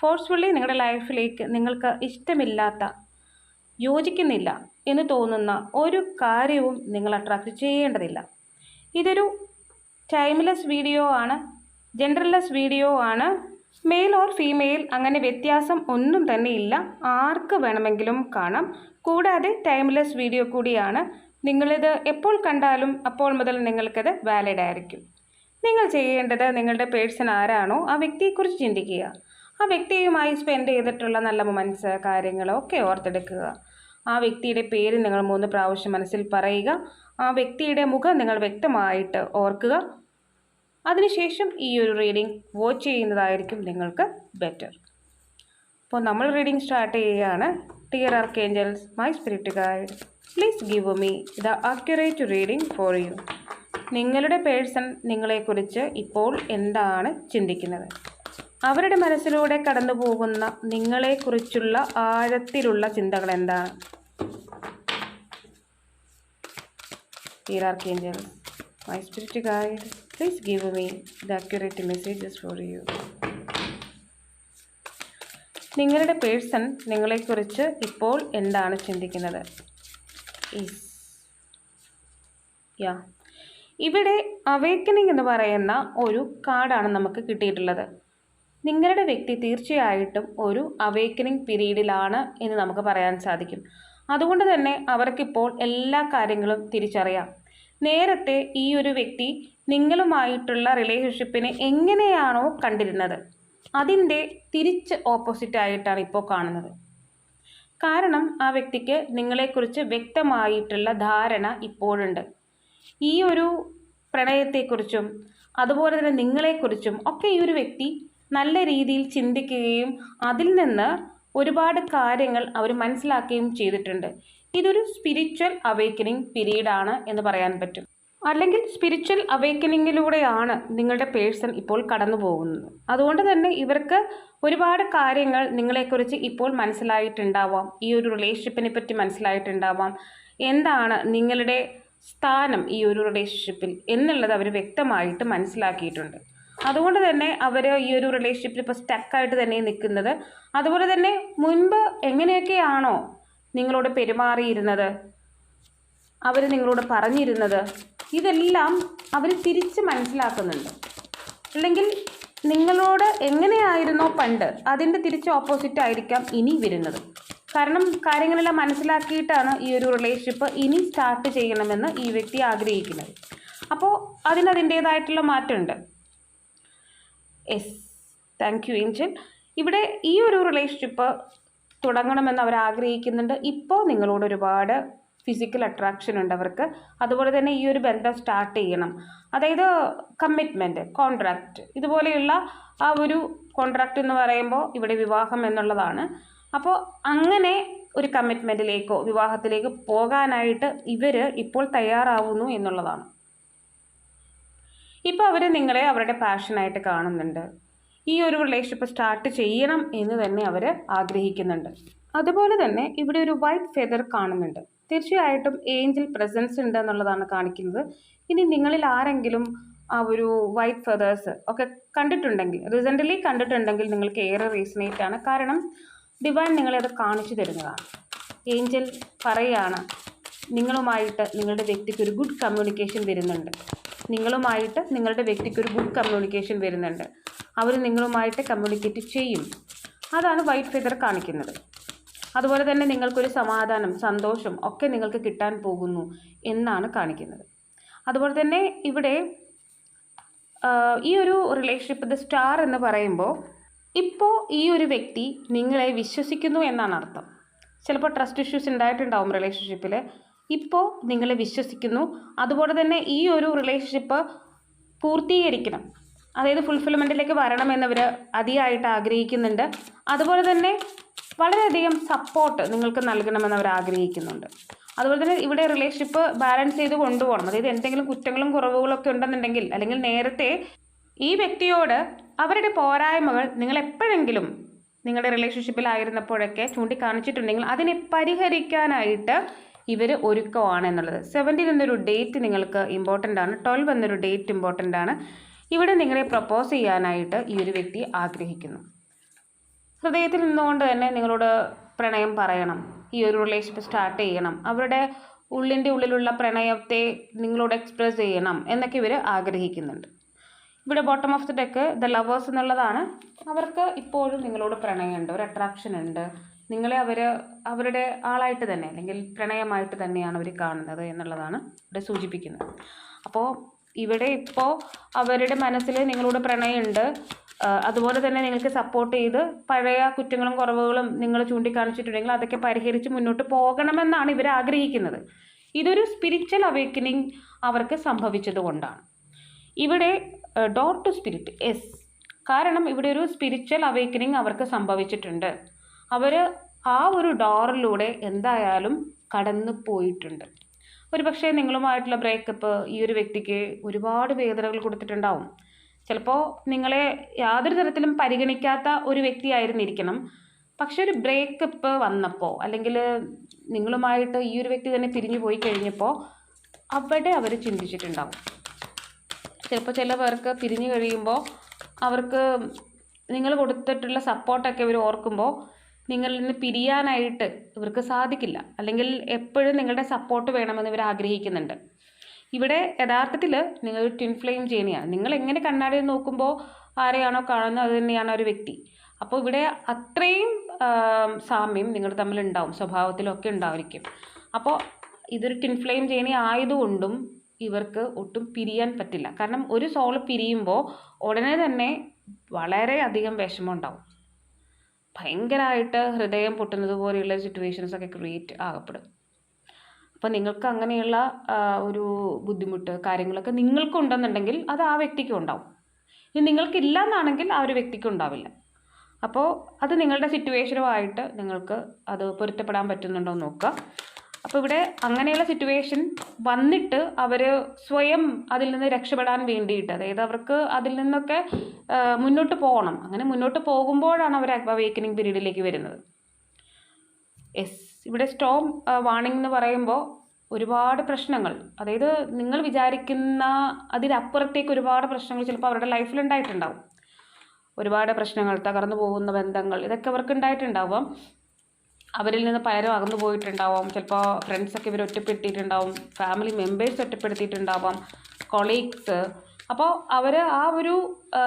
Forcefully നിങ്ങളുടെ ലൈഫിലേക്ക് നിങ്ങൾക്ക് ഇഷ്ടമില്ലാത്ത യോജിക്കുന്നില്ല എന്ന് തോന്നുന്ന ഒരു കാര്യവും നിങ്ങൾ അട്രാക്റ്റ് ചെയ്യേണ്ടതില്ല. ഇതൊരു ടൈംലെസ് വീഡിയോ ആണ് ജെൻഡർലെസ് വീഡിയോ ആണ്. മെയിൽ ഓർ ഫീമെയിൽ അങ്ങനെ വ്യത്യാസം ഒന്നും തന്നെ ഇല്ല. ആർക്ക് വേണമെങ്കിലും കാണാം. കൂടാതെ ടൈംലെസ് വീഡിയോ കൂടിയാണ്. നിങ്ങളിത് എപ്പോൾ കണ്ടാലും അപ്പോൾ മുതൽ നിങ്ങൾക്കത് വാലിഡ് ആയിരിക്കും. നിങ്ങൾ ചെയ്യേണ്ടത് നിങ്ങളുടെ പേഴ്സൺ ആരാണോ ആ വ്യക്തിയെക്കുറിച്ച് ചിന്തിക്കുക. ആ വ്യക്തിയുമായി സ്പെൻഡ് ചെയ്തിട്ടുള്ള നല്ല മൊമെന്റ്സ് കാര്യങ്ങളൊക്കെ ഓർത്തെടുക്കുക. ആ വ്യക്തിയുടെ പേര് നിങ്ങൾ മൂന്ന് പ്രാവശ്യം മനസ്സിൽ പറയുക. ആ വ്യക്തിയുടെ മുഖം നിങ്ങൾ വ്യക്തമായിട്ട് ഓർക്കുക. അതിനുശേഷം ഈ ഒരു റീഡിംഗ് വാച്ച് ചെയ്യുന്നതായിരിക്കും നിങ്ങൾക്ക് ബെറ്റർ അപ്പോൾ നമ്മൾ റീഡിംഗ് സ്റ്റാർട്ട് ചെയ്യുകയാണ്. Dear archangels my spirit guide please give me the accurate reading for you നിങ്ങളുടെ പേഴ്സൺ നിങ്ങളെക്കുറിച്ച് ഇപ്പോൾ എന്താണ് ചിന്തിക്കുന്നത്? അവരുടെ മനസ്സിലൂടെ കടന്നു പോകുന്ന നിങ്ങളെക്കുറിച്ചുള്ള ആഴത്തിലുള്ള ചിന്തകൾ എന്താണ്? My spirit guide please give me the accurate messages for you നിങ്ങളുടെ പേഴ്സൺ നിങ്ങളെക്കുറിച്ച് ഇപ്പോൾ എന്താണ് ചിന്തിക്കുന്നത്? യാ ഇവിടെ അവേക്കനിങ് എന്ന് പറയുന്ന ഒരു കാർഡാണ് നമുക്ക് കിട്ടിയിട്ടുള്ളത്. നിങ്ങളുടെ വ്യക്തി തീർച്ചയായിട്ടും ഒരു അവേക്കനിങ് പീരീഡിലാണ് എന്ന് നമുക്ക് പറയാൻ സാധിക്കും. അതുകൊണ്ട് തന്നെ അവർക്കിപ്പോൾ എല്ലാ കാര്യങ്ങളും തിരിച്ചറിയാം. നേരത്തെ ഈ ഒരു വ്യക്തി നിങ്ങളുമായിട്ടുള്ള റിലേഷൻഷിപ്പിനെ എങ്ങനെയാണോ കണ്ടിരുന്നത് അതിന്റെ തിരിച്ച് ഓപ്പോസിറ്റ് ആയിട്ടാണ് ഇപ്പോൾ കാണുന്നത്. കാരണം ആ വ്യക്തിക്ക് നിങ്ങളെക്കുറിച്ച് വ്യക്തമായിട്ടുള്ള ധാരണ ഇപ്പോഴുണ്ട്. ഈ ഒരു പ്രണയത്തെക്കുറിച്ചും അതുപോലെ തന്നെ നിങ്ങളെക്കുറിച്ചും ഒക്കെ ഈ ഒരു വ്യക്തി നല്ല രീതിയിൽ ചിന്തിക്കുകയും അതിൽ നിന്ന് ഒരുപാട് കാര്യങ്ങൾ അവർ മനസ്സിലാക്കുകയും ചെയ്തിട്ടുണ്ട്. ഇതൊരു സ്പിരിച്വൽ അവേക്കനിങ് പീരീഡാണ് എന്ന് പറയാൻ പറ്റും. അല്ലെങ്കിൽ സ്പിരിച്വൽ അവേക്കനിങ്ങിലൂടെയാണ് നിങ്ങളുടെ പേഴ്സൺ ഇപ്പോൾ കടന്നു പോകുന്നത്. അതുകൊണ്ട് തന്നെ ഇവർക്ക് ഒരുപാട് കാര്യങ്ങൾ നിങ്ങളെക്കുറിച്ച് ഇപ്പോൾ മനസ്സിലായിട്ടുണ്ടാവാം. ഈ ഒരു റിലേഷൻഷിപ്പിനെ പറ്റി മനസ്സിലായിട്ടുണ്ടാവാം. എന്താണ് നിങ്ങളുടെ സ്ഥാനം ഈ ഒരു റിലേഷൻഷിപ്പിൽ എന്നുള്ളത് അവർ വ്യക്തമായിട്ട് മനസ്സിലാക്കിയിട്ടുണ്ട്. അതുകൊണ്ട് തന്നെ അവർ ഈ ഒരു റിലേഷൻഷിപ്പിൽ ഇപ്പോൾ സ്റ്റക്കായിട്ട് തന്നെ നിൽക്കുന്നത് അതുപോലെ തന്നെ മുൻപ് എങ്ങനെയൊക്കെയാണോ നിങ്ങളോട് പെരുമാറിയിരുന്നത്? അവർ നിങ്ങളോട് പറഞ്ഞിരുന്നത്? ഇതെല്ലാം അവർ തിരിച്ച് മനസ്സിലാക്കുന്നുണ്ട്. അല്ലെങ്കിൽ നിങ്ങളോട് എങ്ങനെയായിരുന്നോ പണ്ട് അതിന്റെ തിരിച്ച് ഓപ്പോസിറ്റ് ആയിരിക്കാം ഇനി വരുന്നത്. കാരണം കാര്യങ്ങളെല്ലാം മനസ്സിലാക്കിയിട്ടാണ് ഈ ഒരു റിലേഷൻഷിപ്പ് ഇനി സ്റ്റാർട്ട് ചെയ്യണമെന്ന് ഈ വ്യക്തി ആഗ്രഹിക്കുന്നത്. അപ്പോൾ അതിന് അതിന്റേതായിട്ടുള്ള മാറ്റമുണ്ട്. എസ് താങ്ക് യു ഏഞ്ചൽ ഇവിടെ ഈ ഒരു റിലേഷൻഷിപ്പ് തുടങ്ങണമെന്ന് അവർ ആഗ്രഹിക്കുന്നുണ്ട്. ഇപ്പോൾ നിങ്ങളോട് ഒരുപാട് ഫിസിക്കൽ അട്രാക്ഷൻ ഉണ്ട് അവർക്ക്. അതുപോലെ തന്നെ ഈ ഒരു ബന്ധം സ്റ്റാർട്ട് ചെയ്യണം. അതായത് കമ്മിറ്റ്മെന്റ് കോൺട്രാക്റ്റ് ഇതുപോലെയുള്ള ആ ഒരു കോൺട്രാക്റ്റ് എന്ന് പറയുമ്പോൾ ഇവിടെ വിവാഹം എന്നുള്ളതാണ്. അപ്പോൾ അങ്ങനെ ഒരു കമ്മിറ്റ്മെന്റിലേക്കോ വിവാഹത്തിലേക്ക് പോകാനായിട്ട് ഇവർ ഇപ്പോൾ തയ്യാറാവുന്നു എന്നുള്ളതാണ്. ഇപ്പോൾ അവർ നിങ്ങളെ അവരുടെ പാഷനായിട്ട് കാണുന്നുണ്ട്. ഈ ഒരു റിലേഷൻഷിപ്പ് സ്റ്റാർട്ട് ചെയ്യണം എന്ന് തന്നെ അവർ ആഗ്രഹിക്കുന്നുണ്ട്. അതുപോലെ തന്നെ ഇവിടെ ഒരു വൈറ്റ് ഫെദർ കാണുന്നുണ്ട്. തീർച്ചയായിട്ടും ഏഞ്ചൽ പ്രസൻസ് ഉണ്ട് എന്നുള്ളതാണ് കാണിക്കുന്നത്. ഇനി നിങ്ങളിൽ ആരെങ്കിലും ആ ഒരു വൈറ്റ് ഫെദേഴ്സ് ഒക്കെ കണ്ടിട്ടുണ്ടെങ്കിൽ റീസെന്റലി കണ്ടിട്ടുണ്ടെങ്കിൽ നിങ്ങൾക്ക് ഏറെ റീസണേറ്റ് ആണ്. കാരണം ഡിവൈൻ നിങ്ങളെ അത് കാണിച്ചു തരുന്നതാണ്. ഏഞ്ചൽ പറയുകയാണ് നിങ്ങളുമായിട്ട് നിങ്ങളുടെ വ്യക്തിക്ക് ഒരു ഗുഡ് കമ്മ്യൂണിക്കേഷൻ വരുന്നുണ്ട്. നിങ്ങളുമായിട്ട് നിങ്ങളുടെ വ്യക്തിക്ക് ഒരു ഗുഡ് കമ്മ്യൂണിക്കേഷൻ വരുന്നുണ്ട്. അവർ നിങ്ങളുമായിട്ട് കമ്മ്യൂണിക്കേറ്റ് ചെയ്യും. അതാണ് വൈറ്റ് ഫെദർ കാണിക്കുന്നത്. അതുപോലെ തന്നെ നിങ്ങൾക്കൊരു സമാധാനം സന്തോഷം ഒക്കെ നിങ്ങൾക്ക് കിട്ടാൻ പോകുന്നു എന്നാണ് കാണിക്കുന്നത്. അതുപോലെ തന്നെ ഇവിടെ ഈ ഒരു റിലേഷൻഷിപ്പ് ദ സ്റ്റാർ എന്ന് പറയുമ്പോൾ ഇപ്പോൾ ഈ ഒരു വ്യക്തി നിങ്ങളെ വിശ്വസിക്കുന്നു എന്നാണ് അർത്ഥം. ചിലപ്പോൾ ട്രസ്റ്റ് ഇഷ്യൂസ് ഉണ്ടായിട്ടുണ്ടാവും റിലേഷൻഷിപ്പിൽ ഇപ്പോൾ നിങ്ങൾ വിശ്വസിക്കുന്നു. അതുപോലെ തന്നെ ഈ ഒരു റിലേഷൻഷിപ്പ് പൂർത്തീകരിക്കണം. അതായത് ഫുൾഫിൽമെന്റിലേക്ക് വരണമെന്നവർ അതിയായിട്ട് ആഗ്രഹിക്കുന്നുണ്ട്. അതുപോലെ തന്നെ വളരെയധികം സപ്പോർട്ട് നിങ്ങൾക്ക് നൽകണമെന്ന് അവർ ആഗ്രഹിക്കുന്നുണ്ട്. അതുപോലെ തന്നെ ഇവിടെ റിലേഷൻഷിപ്പ് ബാലൻസ് ചെയ്ത് കൊണ്ടുപോകണം. അതായത് എന്തെങ്കിലും കുറ്റങ്ങളും കുറവുകളും ഒക്കെ ഉണ്ടെന്നുണ്ടെങ്കിൽ അല്ലെങ്കിൽ നേരത്തെ ഈ വ്യക്തിയോട് അവരുടെ പോരായ്മകൾ നിങ്ങൾ എപ്പോഴെങ്കിലും നിങ്ങളുടെ റിലേഷൻഷിപ്പിലായിരുന്നപ്പോഴൊക്കെ ചൂണ്ടിക്കാണിച്ചിട്ടുണ്ടെങ്കിൽ അതിനെ പരിഹരിക്കാനായിട്ട് ഇവർ ഒരുക്കമാണ് എന്നുള്ളത്. സെവന്റീൻ എന്നൊരു ഡേറ്റ് നിങ്ങൾക്ക് ഇമ്പോർട്ടന്റ് ആണ്. ട്വൽവ് എന്നൊരു ഡേറ്റ് ഇമ്പോർട്ടന്റ് ആണ്. ഇവിടെ നിങ്ങളെ പ്രപ്പോസ് ചെയ്യാനായിട്ട് ഈ ഒരു വ്യക്തി ആഗ്രഹിക്കുന്നു. ഹൃദയത്തിൽ നിന്നുകൊണ്ട് തന്നെ നിങ്ങളോട് പ്രണയം പറയണം. ഈ ഒരു റിലേഷൻഷിപ്പ് സ്റ്റാർട്ട് ചെയ്യണം. അവരുടെ ഉള്ളിന്റെ ഉള്ളിലുള്ള പ്രണയത്തെ നിങ്ങളോട് എക്സ്പ്രസ് ചെയ്യണം എന്നൊക്കെ ഇവർ ആഗ്രഹിക്കുന്നുണ്ട്. ഇവിടെ bottom of the deck the lovers എന്നുള്ളതാണ്. അവർക്ക് ഇപ്പോഴും നിങ്ങളോട് പ്രണയമുണ്ട്. ഒരു അട്രാക്ഷൻ ഉണ്ട്. നിങ്ങളെ അവർ അവരുടെ ആളായിട്ട് തന്നെ അല്ലെങ്കിൽ പ്രണയമായിട്ട് തന്നെയാണ് അവർ കാണുന്നത് എന്നുള്ളതാണ് ഇവിടെ സൂചിപ്പിക്കുന്നത്. അപ്പോൾ ഇവിടെ ഇപ്പോൾ അവരുടെ മനസ്സിൽ നിങ്ങളോട് പ്രണയമുണ്ട്. അതുപോലെ തന്നെ നിങ്ങൾക്ക് സപ്പോർട്ട് ചെയ്ത് പഴയ കുറ്റങ്ങളും കുറവുകളും നിങ്ങൾ ചൂണ്ടിക്കാണിച്ചിട്ടുണ്ടെങ്കിൽ അതൊക്കെ പരിഹരിച്ച് മുന്നോട്ട് പോകണമെന്നാണ് ഇവർ ആഗ്രഹിക്കുന്നത്. ഇതൊരു സ്പിരിച്വൽ അവേക്കനിങ് അവർക്ക് സംഭവിച്ചത് കൊണ്ടാണ്. ഇവിടെ ഡോർ ടു സ്പിരിറ്റ് എസ് കാരണം ഇവിടെ ഒരു സ്പിരിച്വൽ അവേക്കനിങ് അവർക്ക് സംഭവിച്ചിട്ടുണ്ട്. അവർ ആ ഒരു ഡോറിലൂടെ എന്തായാലും കടന്നു പോയിട്ടുണ്ട്. ഒരു പക്ഷേ നിങ്ങളുമായിട്ടുള്ള ബ്രേക്കപ്പ് ഈ ഒരു വ്യക്തിക്ക് ഒരുപാട് വേദനകൾ കൊടുത്തിട്ടുണ്ടാവും. ചിലപ്പോൾ നിങ്ങളെ യാതൊരു തരത്തിലും പരിഗണിക്കാത്ത ഒരു വ്യക്തിയായിരുന്നിരിക്കണം. പക്ഷെ ഒരു ബ്രേക്കപ്പ് വന്നപ്പോൾ അല്ലെങ്കിൽ നിങ്ങളുമായിട്ട് ഈ ഒരു വ്യക്തി തന്നെ പിരിഞ്ഞു പോയി കഴിഞ്ഞപ്പോൾ അവിടെ അവർ ചിന്തിച്ചിട്ടുണ്ടാവും. ചിലപ്പോൾ ചില പേർക്ക് പിരിഞ്ഞു കഴിയുമ്പോൾ അവർക്ക് നിങ്ങൾ കൊടുത്തിട്ടുള്ള സപ്പോർട്ടൊക്കെ ഇവർ ഓർക്കുമ്പോൾ നിങ്ങളിൽ നിന്ന് പിരിയാനായിട്ട് ഇവർക്ക് സാധിക്കില്ല. അല്ലെങ്കിൽ എപ്പോഴും നിങ്ങളുടെ സപ്പോർട്ട് വേണമെന്ന് ഇവർ ആഗ്രഹിക്കുന്നുണ്ട്. ഇവിടെ യഥാർത്ഥത്തിൽ നിങ്ങൾ ട്വിൻ ഫ്ലെയിം ചെയ്യുന്നതാണ് നിങ്ങൾ എങ്ങനെ കണ്ണാടിയിൽ നോക്കുമ്പോൾ ആരെയാണോ കാണുന്നത് അത് തന്നെയാണ് ഒരു വ്യക്തി. അപ്പോൾ ഇവിടെ അത്രയും സാമ്യം നിങ്ങൾ തമ്മിൽ ഉണ്ടാവും. സ്വഭാവത്തിലൊക്കെ ഉണ്ടായിരിക്കും. അപ്പോൾ ഇതൊരു ട്വിൻ ഫ്ലെയിം ജേണി ആയതുകൊണ്ടും ഇവർക്ക് ഒട്ടും പിരിയാൻ പറ്റില്ല. കാരണം ഒരു സോൾ പിരിയുമ്പോൾ ഉടനെ തന്നെ വളരെയധികം വിഷമം ഉണ്ടാവും. ഭയങ്കരമായിട്ട് ഹൃദയം പൊട്ടുന്നത് പോലെയുള്ള സിറ്റുവേഷൻസ് ഒക്കെ ക്രിയേറ്റ് ആകപ്പെടും. അപ്പോൾ നിങ്ങൾക്ക് അങ്ങനെയുള്ള ഒരു ബുദ്ധിമുട്ട് കാര്യങ്ങളൊക്കെ നിങ്ങൾക്കുണ്ടെന്നുണ്ടെങ്കിൽ അത് ആ വ്യക്തിക്കും ഉണ്ടാവും. ഇനി നിങ്ങൾക്കില്ല എന്നാണെങ്കിൽ ആ ഒരു വ്യക്തിക്കും ഉണ്ടാവില്ല. അപ്പോൾ അത് നിങ്ങളുടെ സിറ്റുവേഷനുമായിട്ട് നിങ്ങൾക്ക് അത് പൊരുത്തപ്പെടാൻ പറ്റുന്നുണ്ടോ എന്ന് നോക്കുക. അപ്പോൾ ഇവിടെ അങ്ങനെയുള്ള സിറ്റുവേഷൻ വന്നിട്ട് അവർ സ്വയം അതിൽ നിന്ന് രക്ഷപ്പെടാൻ വേണ്ടിയിട്ട് അതായത് അവർക്ക് അതിൽ നിന്നൊക്കെ മുന്നോട്ട് പോകണം. അങ്ങനെ മുന്നോട്ട് പോകുമ്പോഴാണ് അവർ അവേക്കനിങ് പീരീഡിലേക്ക് വരുന്നത്. എസ് ഇവിടെ സ്റ്റോം വാണിംഗ് എന്ന് പറയുമ്പോൾ ഒരുപാട് പ്രശ്നങ്ങൾ. അതായത് നിങ്ങൾ വിചാരിക്കുന്ന അതിനപ്പുറത്തേക്ക് ഒരുപാട് പ്രശ്നങ്ങൾ ചിലപ്പോൾ അവരുടെ ലൈഫിൽ ഉണ്ടായിട്ടുണ്ടാവും. ഒരുപാട് പ്രശ്നങ്ങൾ തകർന്നു പോകുന്ന ബന്ധങ്ങൾ ഇതൊക്കെ അവർക്ക് ഉണ്ടായിട്ടുണ്ടാവും. അവരിൽ നിന്ന് പലരും അകന്നു പോയിട്ടുണ്ടാവാം. ചിലപ്പോൾ ഫ്രണ്ട്സൊക്കെ ഇവർ ഒറ്റപ്പെടുത്തിയിട്ടുണ്ടാവും ഫാമിലി മെമ്പേഴ്സ് ഒറ്റപ്പെടുത്തിയിട്ടുണ്ടാവാം. കൊളീഗ്സ് അപ്പോൾ അവർ ആ ഒരു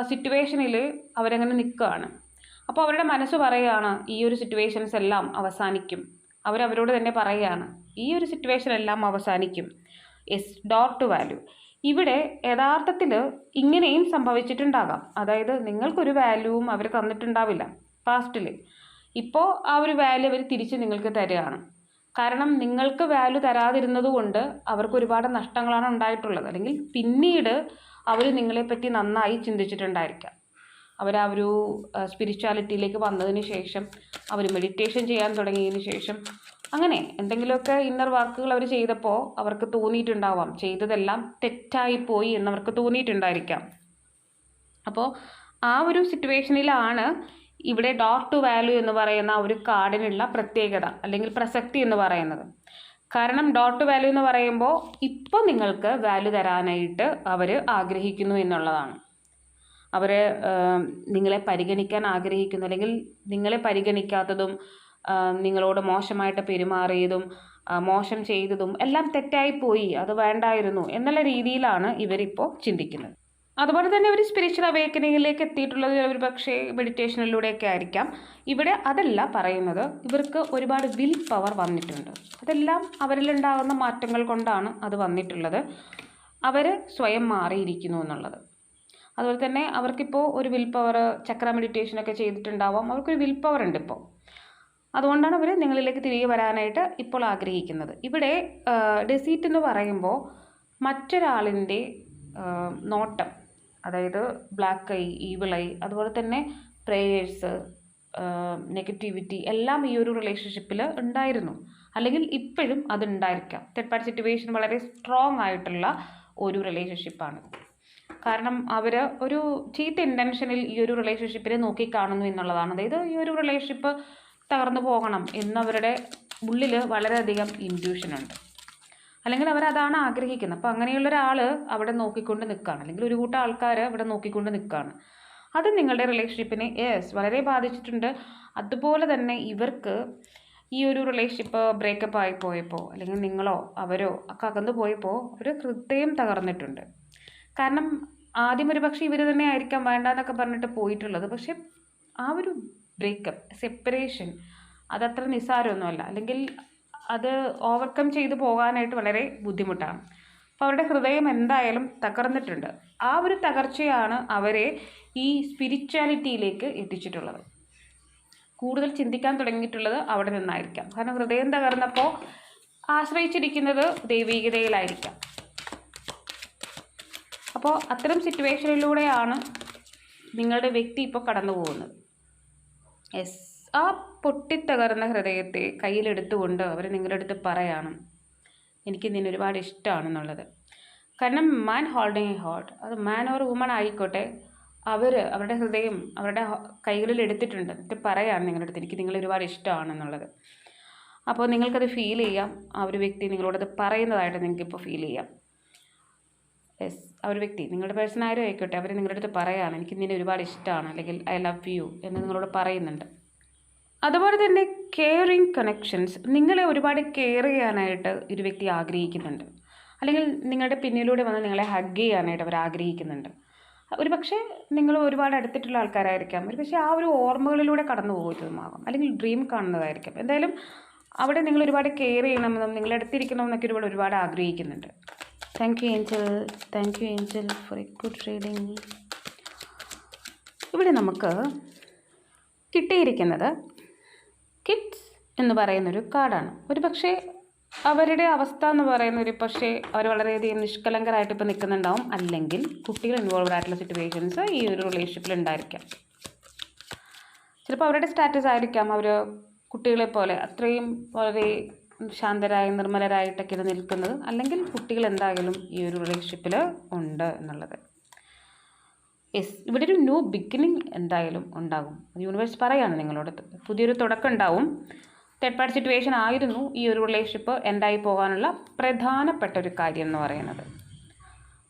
സിറ്റുവേഷനിൽ അവരങ്ങനെ നിൽക്കുകയാണ് അപ്പോൾ അവരുടെ മനസ്സ് പറയുകയാണ് ഈ ഒരു സിറ്റുവേഷൻസ് എല്ലാം അവസാനിക്കും. അവരവരോട് തന്നെ പറയുകയാണ് ഈ ഒരു സിറ്റുവേഷൻ എല്ലാം അവസാനിക്കും. എസ് ഡോർ ടു വാല്യൂ ഇവിടെ യഥാർത്ഥത്തിൽ ഇങ്ങനെയും സംഭവിച്ചിട്ടുണ്ടാകാം. അതായത് നിങ്ങൾക്കൊരു വാല്യൂവും അവർ തന്നിട്ടുണ്ടാവില്ല. പാസ്റ്റിൽ ഇപ്പോൾ ആ ഒരു വാല്യൂ അവർ തിരിച്ച് നിങ്ങൾക്ക് തരികയാണ് കാരണം നിങ്ങൾക്ക് വാല്യൂ തരാതിരുന്നത് കൊണ്ട് അവർക്ക് ഒരുപാട് നഷ്ടങ്ങളാണ് ഉണ്ടായിട്ടുള്ളത്. അല്ലെങ്കിൽ പിന്നീട് അവർ നിങ്ങളെപ്പറ്റി നന്നായി ചിന്തിച്ചിട്ടുണ്ടായിരിക്കാം. അവർ ആ ഒരു സ്പിരിച്വാലിറ്റിയിലേക്ക് വന്നതിന് ശേഷം അവർ മെഡിറ്റേഷൻ ചെയ്യാൻ തുടങ്ങിയതിന് ശേഷം അങ്ങനെ എന്തെങ്കിലുമൊക്കെ ഇന്നർ വർക്കുകൾ അവർ ചെയ്തപ്പോൾ അവർക്ക് തോന്നിയിട്ടുണ്ടാവാം. ചെയ്തതെല്ലാം തെറ്റായി തെറ്റായിപ്പോയി എന്നവർക്ക് തോന്നിയിട്ടുണ്ടായിരിക്കാം. അപ്പോൾ ആ ഒരു സിറ്റുവേഷനിലാണ് ഇവിടെ ഡോർ ടു വാല്യൂ എന്ന് പറയുന്ന ഒരു കാർഡിനുള്ള പ്രത്യേകത അല്ലെങ്കിൽ പ്രസക്തി എന്ന് പറയുന്നത്. കാരണം ഡോർ ടു വാല്യൂ എന്ന് പറയുമ്പോൾ ഇപ്പോൾ നിങ്ങൾക്ക് വാല്യൂ തരാനായിട്ട് അവർ ആഗ്രഹിക്കുന്നു എന്നുള്ളതാണ്. അവർ നിങ്ങളെ പരിഗണിക്കാൻ ആഗ്രഹിക്കുന്നു അല്ലെങ്കിൽ നിങ്ങളെ പരിഗണിക്കാത്തതും നിങ്ങളോട് മോശമായിട്ട് പെരുമാറിയതും മോശം ചെയ്തതും എല്ലാം തെറ്റായി പോയി. അത് വേണ്ടായിരുന്നു എന്നുള്ള രീതിയിലാണ് ഇവരിപ്പോൾ ചിന്തിക്കുന്നത്. അതുപോലെ തന്നെ ഒരു സ്പിരിച്വൽ അവേക്കനിങ്ങിലേക്ക് എത്തിയിട്ടുള്ളത് ഒരു പക്ഷേ മെഡിറ്റേഷനിലൂടെയൊക്കെ ആയിരിക്കാം. ഇവിടെ അതല്ല പറയുന്നത്. ഇവർക്ക് ഒരുപാട് വിൽ പവർ വന്നിട്ടുണ്ട്. അതെല്ലാം അവരിലുണ്ടാകുന്ന മാറ്റങ്ങൾ കൊണ്ടാണ് അത് വന്നിട്ടുള്ളത്. അവർ സ്വയം മാറിയിരിക്കുന്നു എന്നുള്ളത്. അതുപോലെ തന്നെ അവർക്കിപ്പോൾ ഒരു വിൽ പവർ ചക്ര മെഡിറ്റേഷനൊക്കെ ചെയ്തിട്ടുണ്ടാവാം. അവർക്കൊരു വിൽ പവർ ഉണ്ട് ഇപ്പോൾ അതുകൊണ്ടാണ് അവർ നിങ്ങളിലേക്ക് തിരികെ വരാനായിട്ട് ഇപ്പോൾ ആഗ്രഹിക്കുന്നത്. ഇവിടെ ഡെസീറ്റ് എന്ന് പറയുമ്പോൾ മറ്റൊരാളിന്റെ നോട്ടം അതായത് ബ്ലാക്ക് ഐ ഈവിൾ ഐ അതുപോലെ തന്നെ പ്രേയേഴ്സ് നെഗറ്റിവിറ്റി എല്ലാം ഈ ഒരു റിലേഷൻഷിപ്പിൽ ഉണ്ടായിരുന്നു. അല്ലെങ്കിൽ ഇപ്പോഴും അത് ഉണ്ടായിരിക്കാം തേർഡ് പാർട്ടി സിറ്റുവേഷൻ വളരെ സ്ട്രോങ് ആയിട്ടുള്ള ഒരു റിലേഷൻഷിപ്പാണ് കാരണം അവർ ഒരു ചീത്ത ഇന്റൻഷനിൽ ഈ ഒരു റിലേഷൻഷിപ്പിനെ നോക്കിക്കാണുന്നു എന്നുള്ളതാണ്. അതായത് ഈ ഒരു റിലേഷൻഷിപ്പ് തകർന്നു പോകണം എന്നവരുടെ ഉള്ളിൽ വളരെയധികം ഇൻഡ്യൂഷൻ ഉണ്ട്. അല്ലെങ്കിൽ അവർ അതാണ് ആഗ്രഹിക്കുന്നത്. അപ്പോൾ അങ്ങനെയുള്ള ഒരാൾ അവിടെ നോക്കിക്കൊണ്ട് നിൽക്കുകയാണ് അല്ലെങ്കിൽ ഒരു കൂട്ടം ആൾക്കാർ അവിടെ നോക്കിക്കൊണ്ട് നിൽക്കുകയാണ് അത് നിങ്ങളുടെ റിലേഷൻഷിപ്പിനെ യെസ് വളരെ ബാധിച്ചിട്ടുണ്ട്. അതുപോലെ തന്നെ ഇവർക്ക് ഈ ഒരു റിലേഷൻഷിപ്പ് ബ്രേക്കപ്പ് ആയി പോയപ്പോൾ അല്ലെങ്കിൽ നിങ്ങളോ അവരോ ഒക്കെ അകന്നു പോയപ്പോൾ ഒരു ഹൃദയം തകർന്നിട്ടുണ്ട്. കാരണം ആദ്യം ഒരു പക്ഷേ ഇവർ തന്നെ ആയിരിക്കാം വേണ്ട എന്നൊക്കെ പറഞ്ഞിട്ട് പോയിട്ടുള്ളത്. പക്ഷെ ആ ഒരു ബ്രേക്കപ്പ് സെപ്പറേഷൻ അതത്ര നിസ്സാരമൊന്നുമല്ല. അല്ലെങ്കിൽ അത് ഓവർകം ചെയ്ത് പോകാനായിട്ട് വളരെ ബുദ്ധിമുട്ടാണ്. അപ്പോൾ അവരുടെ ഹൃദയം എന്തായാലും തകർന്നിട്ടുണ്ട്. ആ ഒരു തകർച്ചയാണ് അവരെ ഈ സ്പിരിച്വാലിറ്റിയിലേക്ക് എത്തിച്ചിട്ടുള്ളത്. കൂടുതൽ ചിന്തിക്കാൻ തുടങ്ങിയിട്ടുള്ളത് അവിടെ നിന്നായിരിക്കാം. കാരണം ഹൃദയം തകർന്നപ്പോൾ ആശ്രയിച്ചിരിക്കുന്നത് ദൈവീകതയിലായിരിക്കാം. അപ്പോൾ അത്തരം സിറ്റുവേഷനിലൂടെയാണ് നിങ്ങളുടെ വ്യക്തി ഇപ്പോൾ കടന്നു പോകുന്നത് യെസ് ആ പൊട്ടിത്തകർന്ന ഹൃദയത്തെ കയ്യിലെടുത്തുകൊണ്ട് അവർ നിങ്ങളുടെ അടുത്ത് പറയാണ് എനിക്ക് നിന്നെ ഒരുപാട് ഇഷ്ടമാണെന്നുള്ളത്. കാരണം മാൻ ഹോൾഡിങ് എ ഹോട്ട് അത് മാൻ ഓർ വുമൺ ആയിക്കോട്ടെ അവർ അവരുടെ ഹൃദയം അവരുടെ കൈകളിൽ എടുത്തിട്ടുണ്ട്. എന്നിട്ട് പറയാണ് നിങ്ങളുടെ അടുത്ത് എനിക്ക് നിങ്ങളെ ഒരുപാട് ഇഷ്ടമാണെന്നുള്ളത്. അപ്പോൾ നിങ്ങൾക്കത് ഫീൽ ചെയ്യാം. ആ ഒരു വ്യക്തി നിങ്ങളോടത് പറയുന്നതായിട്ട് നിങ്ങൾക്കിപ്പോൾ ഫീൽ ചെയ്യാം. യെസ് ആ ഒരു വ്യക്തി നിങ്ങളുടെ പേഴ്സൺ ആരും ആയിക്കോട്ടെ അവർ നിങ്ങളുടെ അടുത്ത് പറയാണ് എനിക്ക് നിന്നെ ഒരുപാട് ഇഷ്ടമാണ് അല്ലെങ്കിൽ ഐ ലവ് യു എന്ന് നിങ്ങളോട് പറയുന്നുണ്ട്. അതുപോലെ തന്നെ കെയറിങ് കണക്ഷൻസ് നിങ്ങളെ ഒരുപാട് കെയർ ചെയ്യാനായിട്ട് ഒരു വ്യക്തി ആഗ്രഹിക്കുന്നുണ്ട്. അല്ലെങ്കിൽ നിങ്ങളുടെ പിന്നിലൂടെ വന്ന് നിങ്ങളെ ഹഗ് ചെയ്യാനായിട്ട് അവർ ആഗ്രഹിക്കുന്നുണ്ട്. ഒരു പക്ഷേ നിങ്ങൾ ഒരുപാട് അടുത്തിട്ടുള്ള ആൾക്കാരായിരിക്കാം. ഒരു പക്ഷേ ആ ഒരു ഓർമ്മകളിലൂടെ കടന്നു പോകുന്നതുമാകാം അല്ലെങ്കിൽ ഡ്രീം കാണുന്നതായിരിക്കാം. എന്തായാലും അവിടെ നിങ്ങൾ ഒരുപാട് കെയർ ചെയ്യണമെന്നും നിങ്ങൾ അടുത്തിരിക്കണമെന്നൊക്കെ ഒരുപാട് ഒരുപാട് ആഗ്രഹിക്കുന്നുണ്ട്. Thank you angel thank you angel for a good reading ഇവിടെ നമുക്ക് കിട്ടിയിരിക്കുന്നത് കിഡ്സ് എന്ന് പറയുന്നൊരു കാർഡാണ് ഒരു പക്ഷേ അവരുടെ അവസ്ഥ എന്ന് പറയുന്ന ഒരു പക്ഷേ അവർ വളരെയധികം നിഷ്കലങ്കരായിട്ട് ഇപ്പോൾ നിൽക്കുന്നുണ്ടാവും. അല്ലെങ്കിൽ കുട്ടികൾ ഇൻവോൾവ് ആയിട്ടുള്ള സിറ്റുവേഷൻസ് ഈ ഒരു റിലേഷൻഷിപ്പിൽ ഉണ്ടായിരിക്കാം. ചിലപ്പോൾ അവരുടെ സ്റ്റാറ്റസ് ആയിരിക്കാം. അവർ കുട്ടികളെ പോലെ അത്രയും വളരെ ശാന്തരായി നിർമ്മലരായിട്ടൊക്കെയാണ് നിൽക്കുന്നത്. അല്ലെങ്കിൽ കുട്ടികൾ എന്തായാലും ഈ ഒരു റിലേഷൻഷിപ്പിൽ ഉണ്ട് എന്നുള്ളത്. യെസ് ഇവിടെ ഒരു ന്യൂ ബിഗിനിങ് എന്തായാലും ഉണ്ടാകും. യൂണിവേഴ്സ് പറയാണ് നിങ്ങളോട്. പുതിയൊരു തുടക്കം ഉണ്ടാവും. തേർഡ് പാർട്ടി സിറ്റുവേഷൻ ആയിരുന്നു ഈ ഒരു റിലേഷൻഷിപ്പ് എന്തായി പോകാനുള്ള പ്രധാനപ്പെട്ട ഒരു കാര്യം എന്ന് പറയുന്നത്.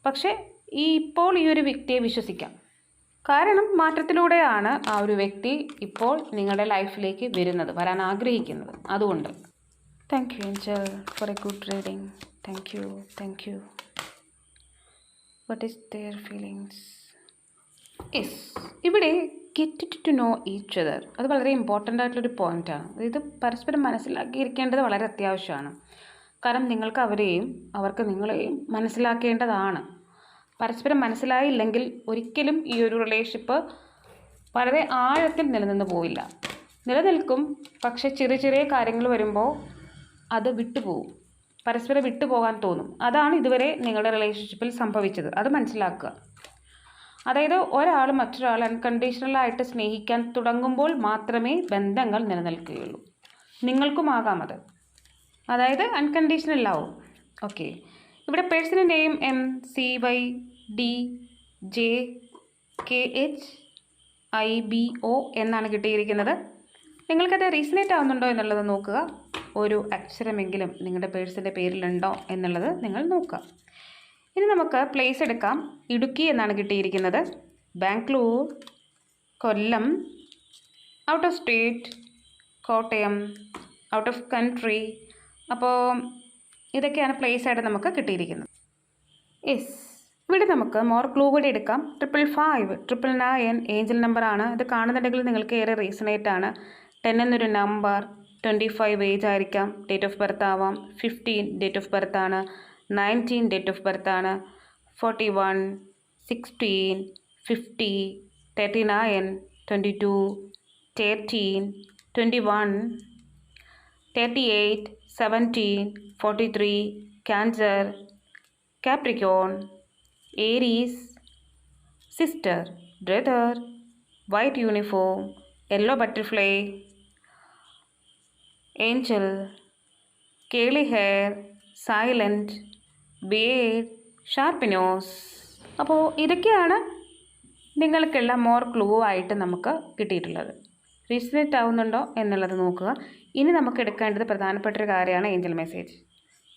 പക്ഷേ ഈ ഇപ്പോൾ ഈ ഒരു വ്യക്തിയെ വിശ്വസിക്കാം. കാരണം മാറ്റത്തിലൂടെയാണ് ആ ഒരു വ്യക്തി ഇപ്പോൾ നിങ്ങളുടെ ലൈഫിലേക്ക് വരുന്നത് വരാൻ ആഗ്രഹിക്കുന്നത്. അതുകൊണ്ട്. Thank you angel for a good reading thank you thank you what is their feelings yes ഇവിടെ get to know each other അത് വളരെ ഇമ്പോർട്ടന്റ് ആയിട്ടുള്ളൊരു പോയിന്റാണ് അതായത് പരസ്പരം മനസ്സിലാക്കിയിരിക്കേണ്ടത് വളരെ അത്യാവശ്യമാണ്. കാരണം നിങ്ങൾക്ക് അവരെയും അവർക്ക് നിങ്ങളെയും മനസ്സിലാക്കേണ്ടതാണ്. പരസ്പരം മനസ്സിലായില്ലെങ്കിൽ ഒരിക്കലും ഈ ഒരു റിലേഷൻഷിപ്പ് വളരെ ആഴത്തിൽ നിലനിന്ന് പോവില്ല. നിലനിൽക്കും പക്ഷേ ചെറിയ ചെറിയ കാര്യങ്ങൾ വരുമ്പോൾ അത് വിട്ടുപോകും പരസ്പരം വിട്ടുപോകാൻ തോന്നും. അതാണ് ഇതുവരെ നിങ്ങളുടെ റിലേഷൻഷിപ്പിൽ സംഭവിച്ചത്. അത് മനസ്സിലാക്കുക. അതായത് ഒരാൾ മറ്റൊരാൾ അൺകണ്ടീഷണലായിട്ട് സ്നേഹിക്കാൻ തുടങ്ങുമ്പോൾ മാത്രമേ ബന്ധങ്ങൾ നിലനിൽക്കുകയുള്ളൂ. നിങ്ങൾക്കുമാകാം അത്. അതായത് അൺകണ്ടീഷണൽ ആവും ഓക്കെ ഇവിടെ personal name M C Y D J K H I B O എന്നാണ് കിട്ടിയിരിക്കുന്നത്. നിങ്ങൾക്കത് റീസണേറ്റ് ആവുന്നുണ്ടോ എന്നുള്ളത് നോക്കുക. ഒരു അക്ഷരമെങ്കിലും നിങ്ങളുടെ പേഴ്സിന്റെ പേരിലുണ്ടോ എന്നുള്ളത് നിങ്ങൾ നോക്കുക. ഇനി നമുക്ക് പ്ലേസ് എടുക്കാം. ഇടുക്കി എന്നാണ് കിട്ടിയിരിക്കുന്നത്. Bangalore Kollam out of state Kottayam out of country അപ്പോൾ ഇതൊക്കെയാണ് പ്ലേസ് ആയിട്ട് നമുക്ക് കിട്ടിയിരിക്കുന്നത്. യെസ് ഇവിടെ നമുക്ക് മോർ ക്ലൂ കൂടി എടുക്കാം. Triple five triple nine angel നമ്പറാണ് ഇത് കാണുന്നുണ്ടെങ്കിൽ നിങ്ങൾക്ക് ഏറെ റീസണേറ്റ് ആണ്. ടെൻ എന്നൊരു നമ്പർ ട്വന്റി ഫൈവ് ഏജ് ആയിരിക്കാം. ഡേറ്റ് ഓഫ് ബർത്ത് ആവാം. ഫിഫ്റ്റീൻ ഡേറ്റ് ഓഫ് ബർത്ത് ആണ്. 19 date of birth 41 16 50 39 22 13 21 38 17 43 cancer capricorn aries sister brother white uniform yellow butterfly angel curly hair silent beard sharp nose അപ്പോൾ ഇതൊക്കെയാണ് നിങ്ങൾക്കുള്ള more clue ആയിട്ട് നമുക്ക് കിട്ടിയിട്ടുള്ളത്. Resonate ആവുന്നുണ്ടോ എന്നുള്ളത് നോക്കുക. ഇനി നമുക്ക് എടുക്കേണ്ടത് പ്രധാനപ്പെട്ട ഒരു കാര്യമാണ് ഏഞ്ചൽ മെസ്സേജ്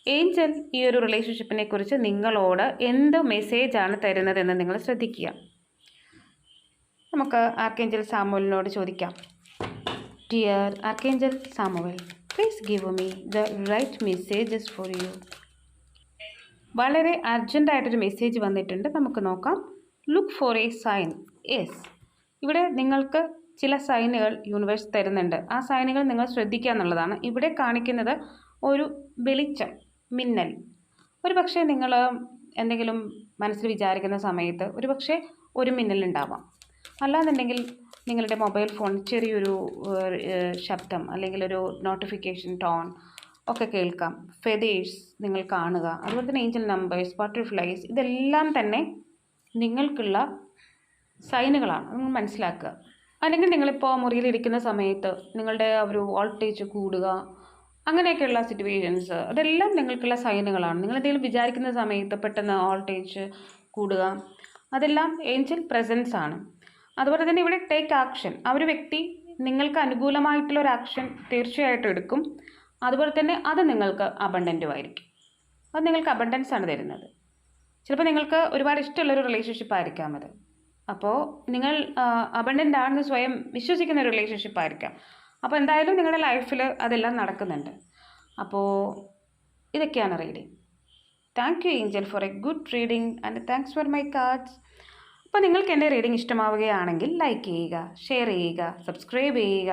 ഏഞ്ചൽ ഈ ഒരു റിലേഷൻഷിപ്പിനെ കുറിച്ച് നിങ്ങളോട് എന്ത് മെസ്സേജാണ് തരുന്നതെന്ന് നിങ്ങൾ ശ്രദ്ധിക്കുക. നമുക്ക് ആർക്കേഞ്ചൽ സാമുവലിനോട് ചോദിക്കാം. Dear archangel Samuel please give me the right messages for you വളരെ അർജന്റായിട്ടൊരു മെസ്സേജ് വന്നിട്ടുണ്ട്. നമുക്ക് നോക്കാം. Look for a sign yes ഇവിടെ നിങ്ങൾക്ക് ചില സൈനുകൾ യൂണിവേഴ്സ് തരുന്നുണ്ട്. ആ സൈനുകൾ നിങ്ങൾ ശ്രദ്ധിക്കുക എന്നുള്ളതാണ്. ഇവിടെ കാണിക്കുന്നത് ഒരു വെളിച്ചം മിന്നൽ. ഒരു പക്ഷേ നിങ്ങൾ എന്തെങ്കിലും മനസ്സിൽ വിചാരിക്കുന്ന സമയത്ത് ഒരു പക്ഷേ ഒരു മിന്നലുണ്ടാവാം അല്ലാന്നുണ്ടെങ്കിൽ നിങ്ങളുടെ മൊബൈൽ ഫോൺ ചെറിയൊരു ശബ്ദം അല്ലെങ്കിൽ ഒരു നോട്ടിഫിക്കേഷൻ ടോൺ ഒക്കെ കേൾക്കാം. ഫെതേഴ്സ് നിങ്ങൾ കാണുക. അതുപോലെ തന്നെ ഏഞ്ചൽ നമ്പേഴ്സ് ബട്ടർഫ്ലൈസ് ഇതെല്ലാം തന്നെ നിങ്ങൾക്കുള്ള സൈനുകളാണ് നിങ്ങൾ മനസ്സിലാക്കുക. അല്ലെങ്കിൽ നിങ്ങളിപ്പോൾ മുറിയിലിരിക്കുന്ന സമയത്ത് നിങ്ങളുടെ ഒരു വോൾട്ടേജ് കൂടുക അങ്ങനെയൊക്കെയുള്ള സിറ്റുവേഷൻസ് അതെല്ലാം നിങ്ങൾക്കുള്ള സൈനുകളാണ് നിങ്ങൾ എന്തെങ്കിലും വിചാരിക്കുന്ന സമയത്ത് പെട്ടെന്ന് വോൾട്ടേജ് കൂടുക അതെല്ലാം ഏഞ്ചൽ പ്രസൻസ് ആണ്. അതുപോലെ തന്നെ ഇവിടെ ടേക്ക് ആക്ഷൻ ആ ഒരു വ്യക്തി നിങ്ങൾക്ക് അനുകൂലമായിട്ടുള്ള ഒരു ആക്ഷൻ തീർച്ചയായിട്ടും എടുക്കും. അതുപോലെ തന്നെ അത് നിങ്ങൾക്ക് അബണ്ടന്റും ആയിരിക്കും അത് നിങ്ങൾക്ക് അബണ്ടൻസ് ആണ് തരുന്നത്. ചിലപ്പോൾ നിങ്ങൾക്ക് ഒരുപാട് ഇഷ്ടമുള്ളൊരു റിലേഷൻഷിപ്പ് ആയിരിക്കാം അത്. അപ്പോൾ നിങ്ങൾ അബണ്ടന്റ് ആണെന്ന് സ്വയം വിശ്വസിക്കുന്ന ഒരു റിലേഷൻഷിപ്പ് ആയിരിക്കാം. അപ്പോൾ എന്തായാലും നിങ്ങളുടെ ലൈഫിൽ അതെല്ലാം നടക്കുന്നുണ്ട്. അപ്പോൾ ഇതൊക്കെയാണ് reading thank you angel for a good reading and thanks for my cards അപ്പോൾ നിങ്ങൾക്ക് എന്റെ റീഡിങ് ഇഷ്ടമാവുകയാണെങ്കിൽ ലൈക്ക് ചെയ്യുക ഷെയർ ചെയ്യുക സബ്സ്ക്രൈബ് ചെയ്യുക.